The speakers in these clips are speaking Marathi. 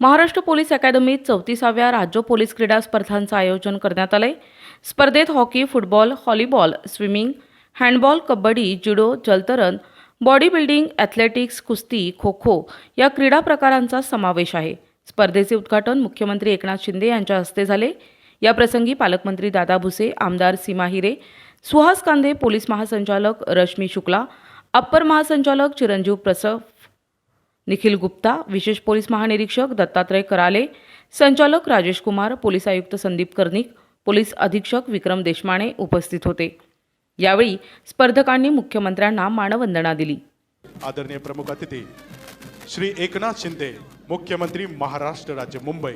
महाराष्ट्र पोलीस अकादमीत चौतीसाव्या राज्य पोलीस क्रीडा स्पर्धांचं आयोजन करण्यात आलंय. स्पर्धेत hockey football volleyball swimming handball kabaddi judo जलतरण बॉडी बिल्डिंग ॲथलेटिक्स कुस्ती खो खो या क्रीडा प्रकारांचा समावेश आहे. स्पर्धेचे उद्घाटन मुख्यमंत्री एकनाथ शिंदे यांच्या हस्ते झाले. याप्रसंगी पालकमंत्री दादा भुसे आमदार सीमा हिरे सुहास कांदे पोलीस महासंचालक रश्मी शुक्ला अप्पर महासंचालक चिरंजीव प्रसव निखिल गुप्ता विशेष पोलीस महानिरीक्षक दत्तात्रय कराले संचालक राजेश कुमार पोलीस आयुक्त संदीप कर्णिक पोलीस अधीक्षक विक्रम देशमाने उपस्थित होते. यावेळी स्पर्धकांनी मुख्यमंत्र्यांना मानवंदना दिली. आदरणीय प्रमुख अतिथी श्री एकनाथ शिंदे मुख्यमंत्री महाराष्ट्र राज्य मुंबई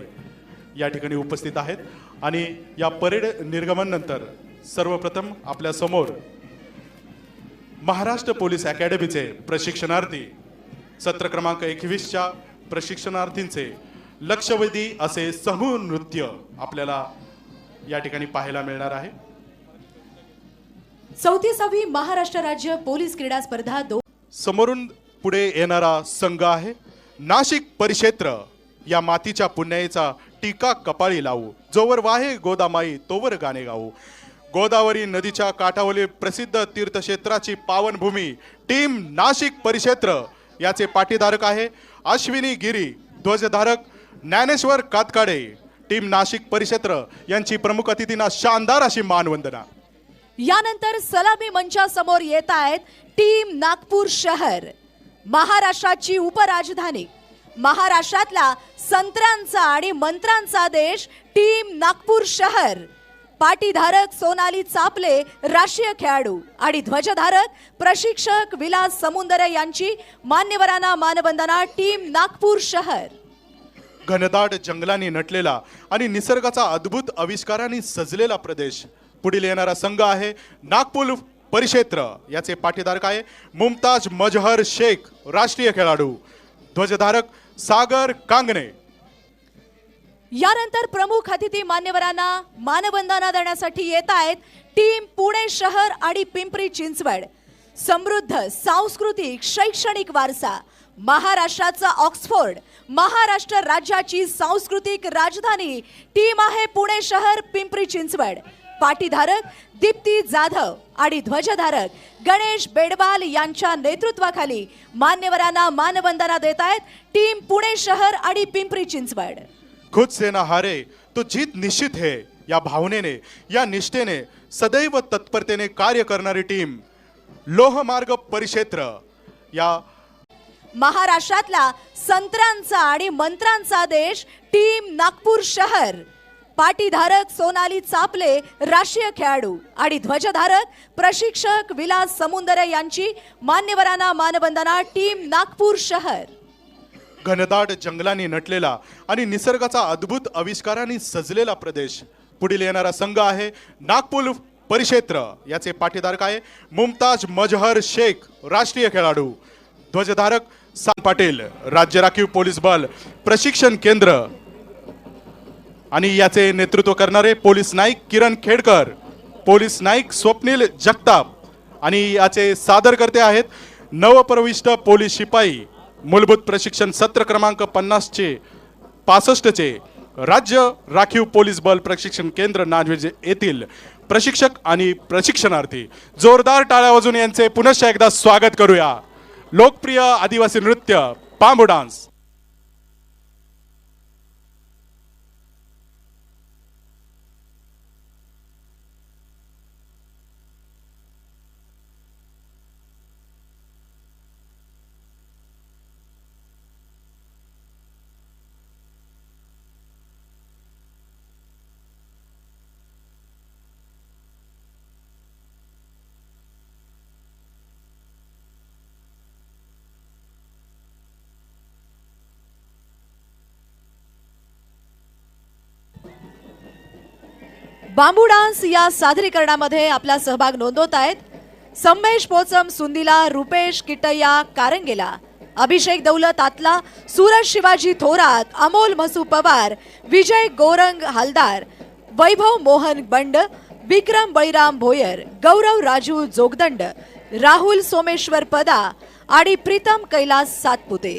या ठिकाणी उपस्थित आहेत आणि या परेड निर्गमन नंतर सर्वप्रथम आपल्यासमोर महाराष्ट्र पोलीस अकॅडमीचे प्रशिक्षणार्थी सत्र क्रमांक एकवीसच्या प्रशिक्षणार्थींचे लक्षवेधी असे समूह नृत्य आपल्याला या ठिकाणी पाहायला मिळणार आहे. चौतीसावी महाराष्ट्र राज्य पोलीस क्रीडा स्पर्धा दो समोरून पुढे येणारा संघ आहे. नाशिक परिक्षेत्र या मातीच्या पुण्याईचा टीका कपाळी लावू. जोवर वाहे गोदामाई तोवर गाणे गाऊ. गोदावरी नदीच्या काठावरील प्रसिद्ध तीर्थक्षेत्राची पावनभूमी टीम नाशिक परिक्षेत्र याचे पाठीधारक आहे अश्विनी गिरी ध्वजधारक ज्ञानेश्वर कातकाडे. टीम नाशिक परिक्षेत्र यांची प्रमुख अतिथींना शानदार अशी मानवंदना. यानंतर सलामी मंचासमोर येत आहेत टीम नागपूर शहर. महाराष्ट्राची उपराजधानी. महाराष्ट्रातला संत्रांचा आणि मंत्रांचा देश टीम नागपूर शहर. पाटीधारक सोनाली चापले राष्ट्रीय खेळाडू. आणि ध्वजधारक प्रशिक्षक विलास समुंदर यांची मान्यवरांना मानवंदना टीम नागपूर शहर. घनदाट जंगलांनी नटलेला आणि निसर्गाचा अद्भुत आविष्कारांनी सजलेला प्रदेश. पुढील येणारा संघ आहे नागपूर परिक्षेत्र. याचे पाठीधारक आहे मुमताज मजहर शेख राष्ट्रीय खेळाडू. ध्वजधारक सागर कांगणे. यानंतर प्रमुख अतिथी मान्यवरांना मानवंदना देण्यासाठी येत आहेत टीम पुणे शहर आणि पिंपरी चिंचवड. समृद्ध सांस्कृतिक शैक्षणिक वारसा महाराष्ट्राचा ऑक्सफोर्ड महाराष्ट्र राज्याची सांस्कृतिक राजधानी टीम आहे पुणे शहर पिंपरी चिंचवड. पाटीधारक दीप्ती जाधव आणि ध्वजधारक गणेश बेडवाल यांच्या नेतृत्वाखाली मान्यवरांना मानवंदना देत आहेत टीम पुणे शहर आणि पिंपरी चिंचवड. खुद से ना हारे तो जीत निश्चित है या भावनेने या निष्ठेने सदैव तत्परतेने कार्य करणारी टीम लोहमार्ग परिक्षेत्र या महाराष्ट्रातला संत्रांचा आणि मंत्रांचा देश टीम नागपूर शहर. पाटीधारक सोनाली चापले राष्ट्रीय खेळाडू आणि ध्वजधारक प्रशिक्षक विलास समुंदर यांची मान्यवरांना मानवंदना टीम नागपूर शहर. घनदाट जंगलांनी नटलेला आणि निसर्गाचा अद्भुत आविष्काराने सजलेला प्रदेश. पुढील येणारा संघ आहे नागपूर परिक्षेत्र. याचे पाठीधारक आहे मुमताज मजहर शेख राष्ट्रीय खेळाडू. ध्वजधारक सान पाटील राज्य राखीव पोलीस बल प्रशिक्षण केंद्र. आणि याचे नेतृत्व करणारे पोलीस नाईक किरण खेडकर पोलीस नाईक स्वप्नील जगताप. आणि याचे सादरकर्ते आहेत नवप्रविष्ट पोलीस शिपाई मूलभूत प्रशिक्षण सत्र क्रमांक पन्नासचे पासष्टचे राज्य राखीव पोलीस बल प्रशिक्षण केंद्र नांदवेज येथील प्रशिक्षक आणि प्रशिक्षणार्थी जोरदार टाळ्या वाजून यांचे पुनश्च एकदा स्वागत करूया. लोकप्रिय आदिवासी नृत्य पांबू डान्स. बांबू डान्स या सादरीकरणामध्ये आपला सहभाग नोंदवत आहेत. संमेश पोचम सुंदीला रुपेश किटय्या कारंगेला. अभिषेक दौलत आतला सूरज शिवाजी थोरात अमोल मसू पवार विजय गोरंग हालदार वैभव मोहन बंड विक्रम बळीराम भोयर गौरव राजू जोगदंड राहुल सोमेश्वर पदा आणि प्रीतम कैलास सातपुते.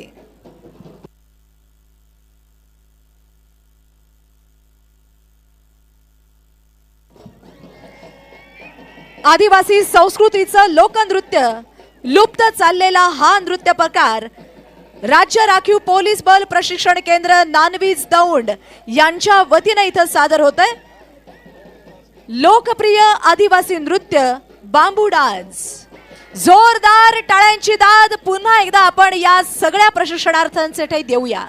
आदिवासी संस्कृतीचं लोकनृत्य लुप्त चाललेला हा नृत्य प्रकार राज्य राखीव पोलीस बल प्रशिक्षण केंद्र नानवीज दौंड यांच्या वतीनं इथं सादर होत आहे लोकप्रिय आदिवासी नृत्य बांबू डान्स. जोरदार टाळ्यांची दाद पुन्हा एकदा आपण या सगळ्या प्रशिक्षणार्थांसाठी देऊया.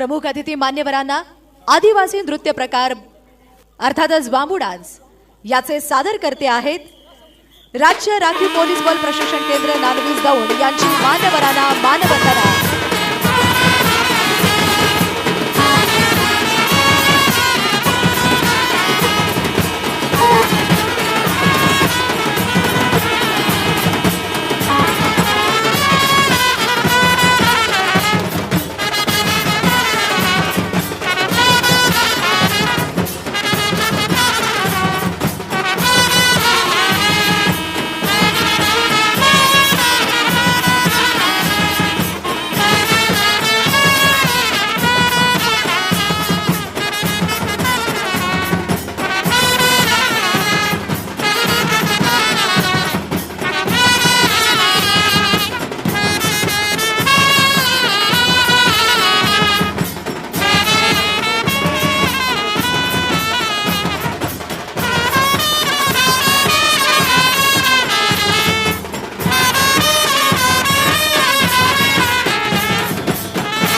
प्रमुख अतिथी मान्यवरांना आदिवासी नृत्य प्रकार अर्थातच बांबू डान्स याचे सादरकर्ते आहेत राज्य राखीव पोलीस बल प्रशिक्षण केंद्र नानवीस दौंड यांची मान्यवरांना मानवंदना.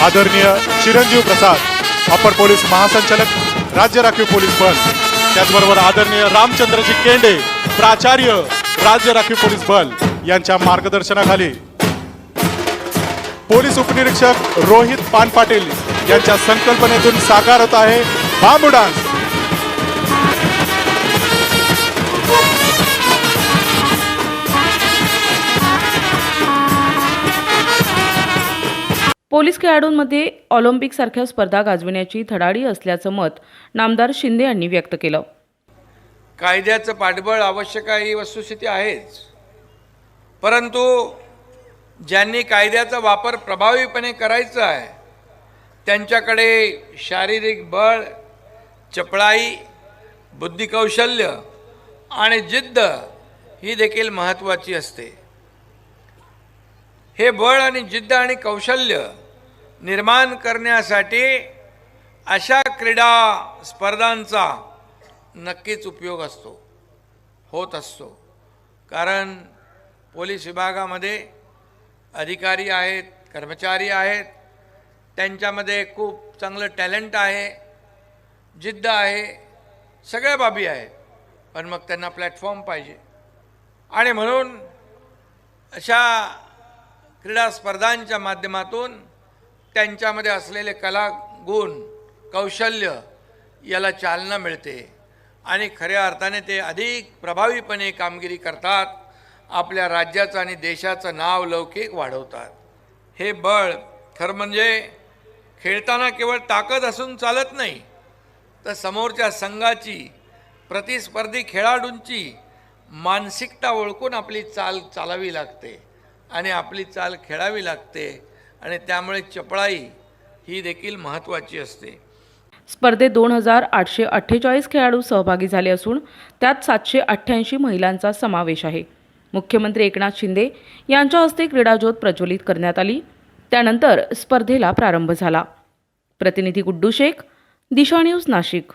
आदरणीय चिरंजीव प्रसाद अपर पोलीस महासंचालक राज्य राखीव पोलीस बल त्याचबरोबर आदरणीय रामचंद्रजी केंडे प्राचार्य राज्य राखीव पोलीस बल यांच्या मार्गदर्शनाखाली. पोलीस उपनिरीक्षक रोहित पान पाटील यांच्या संकल्पनेतून साकार होत आहे बांबू डान्स. पोलीस खेळाडूंमध्ये ऑलिम्पिकसारख्या स्पर्धा गाजविण्याची धडाडी असल्याचं मत नामदार शिंदे यांनी व्यक्त केलं. कायद्याचं पाठबळ आवश्यक आहे ही वस्तुस्थिती आहेच. परंतु ज्यांनी कायद्याचा वापर प्रभावीपणे करायचा आहे त्यांच्याकडे शारीरिक बळ चपळाई बुद्धिकौशल्य आणि जिद्द ही देखील महत्त्वाची असते. हे बळ आणि जिद्द आणि कौशल्य निर्माण करण्यासाठी अशा क्रीडा स्पर्धांचा नक्कीच उपयोग असतो होत असतो. कारण पोलीस विभागामध्ये अधिकारी आहेत कर्मचारी आहेत त्यांच्यामध्ये खूप चांगलं टॅलेंट आहे जिद्द आहे सगळ्या बाबी आहेत. पण मग त्यांना प्लॅटफॉर्म पाहिजे. आणि म्हणून अशा क्रीडा स्पर्धांच्या माध्यमातून त्यांच्यामध्ये असलेले कला गुण कौशल्य याला चालना मिळते. आणि खऱ्या अर्थाने ते अधिक प्रभावीपणे कामगिरी करतात आपल्या राज्याचं आणि देशाचं नाव लौकिक वाढवतात. हे बळ खरं म्हणजे खेळताना केवळ ताकद असून चालत नाही तर समोरच्या संघाची प्रतिस्पर्धी खेळाडूंची मानसिकता ओळखून आपली चाल चालावी लागते. आणि आपली चाल खेळावी लागते. आणि त्यामुळे चपळाई ही देखील महत्त्वाची असते. स्पर्धेत दोन हजार आठशे अठ्ठेचाळीस खेळाडू सहभागी झाले असून त्यात सातशे अठ्ठ्याऐंशी महिलांचा समावेश आहे. मुख्यमंत्री एकनाथ शिंदे यांच्या हस्ते क्रीडाज्योत प्रज्वलित करण्यात आली. त्यानंतर स्पर्धेला प्रारंभ झाला. प्रतिनिधी गुड्डू शेख दिशा न्यूज नाशिक.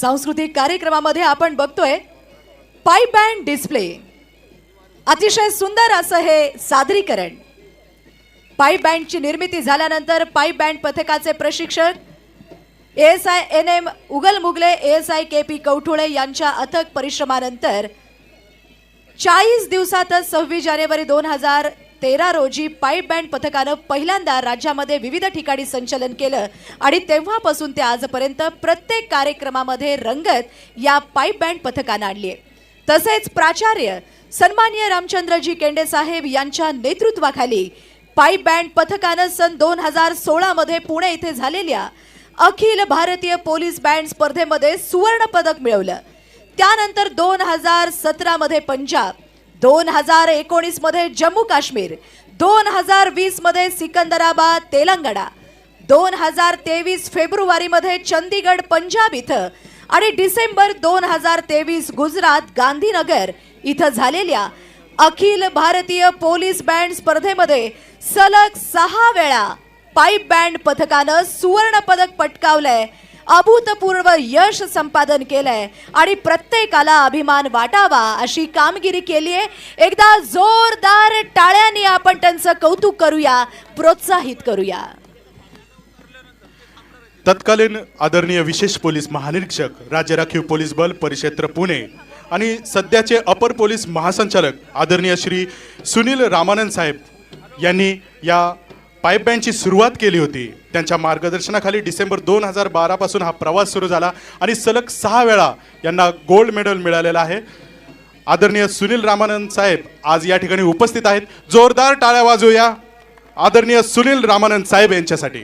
सांस्कृतिक कार्यक्रमामध्ये आपण बघतोय पाईप बँड डिस्प्ले अतिशय सुंदर असं हे सादरीकरण. पाईप बँडची निर्मिती झाल्यानंतर पाईप बँड पथकाचे प्रशिक्षक S I N M Ugal Mugle S I K P Kavathule यांच्या अथक परिश्रमानंतर चाळीस दिवसातच सव्वीस जानेवारी दोन हजार तेरा रोजी पाईप बँड पथकानं पहिल्यांदा राज्यामध्ये विविध ठिकाणी संचलन केलं आणि तेव्हापासून ते आजपर्यंत प्रत्येक कार्यक्रमामध्ये रंगत या पाईप बँड पथकानं आणली आहे. तसेच प्राचार्य सन्मान्य रामचंद्रजी केंडे साहेब यांच्या नेतृत्वाखाली पाईप बँड पथकानं सन दोन हजार सोळामध्ये पुणे इथे झालेल्या अखिल भारतीय पोलीस बँड स्पर्धेमध्ये सुवर्ण पदक मिळवलं. त्यानंतर दोन हजार सतरामध्ये पंजाब दोन हजार एकोणीसमध्ये जम्मू काश्मीर दोन हजार वीसमध्ये सिकंदराबाद तेलंगणा दोन हजार तेवीस फेब्रुवारीमध्ये चंदीगड पंजाब इथं आणि डिसेंबर दोन हजार तेवीस गुजरात गांधीनगर इथं झालेल्या अखिल भारतीय पोलीस बँड स्पर्धेमध्ये सलग सहा वेळा पाईप बँड पथकानं सुवर्ण पदक पटकावलंय. अभूतपूर्व यश संपादन केलंय. आणि प्रत्येकाला अभिमान वाटावा अशी कामगिरी केली आहे. एकदा जोरदार टाळ्यांनी आपण त्यांचं कौतुक करूया प्रोत्साहित करूया. तत्कालीन आदरणीय विशेष पोलीस महानिरीक्षक राज्य राखीव पोलीस बल परिक्षेत्र पुणे आणि सध्याचे अपर पोलीस महासंचालक आदरणीय श्री सुनील रामानंद साहेब यांनी या पाईपलाईनची सुरुवात केली होती. त्यांच्या मार्गदर्शनाखाली डिसेंबर दोन हजार बारापासून हा प्रवास सुरू झाला आणि सलग सहा वेळा यांना गोल्ड मेडल मिळालेलं आहे. आदरणीय सुनील रामानंद साहेब आज या ठिकाणी उपस्थित आहेत. जोरदार टाळ्या वाजूया आदरणीय सुनील रामानंद साहेब यांच्यासाठी.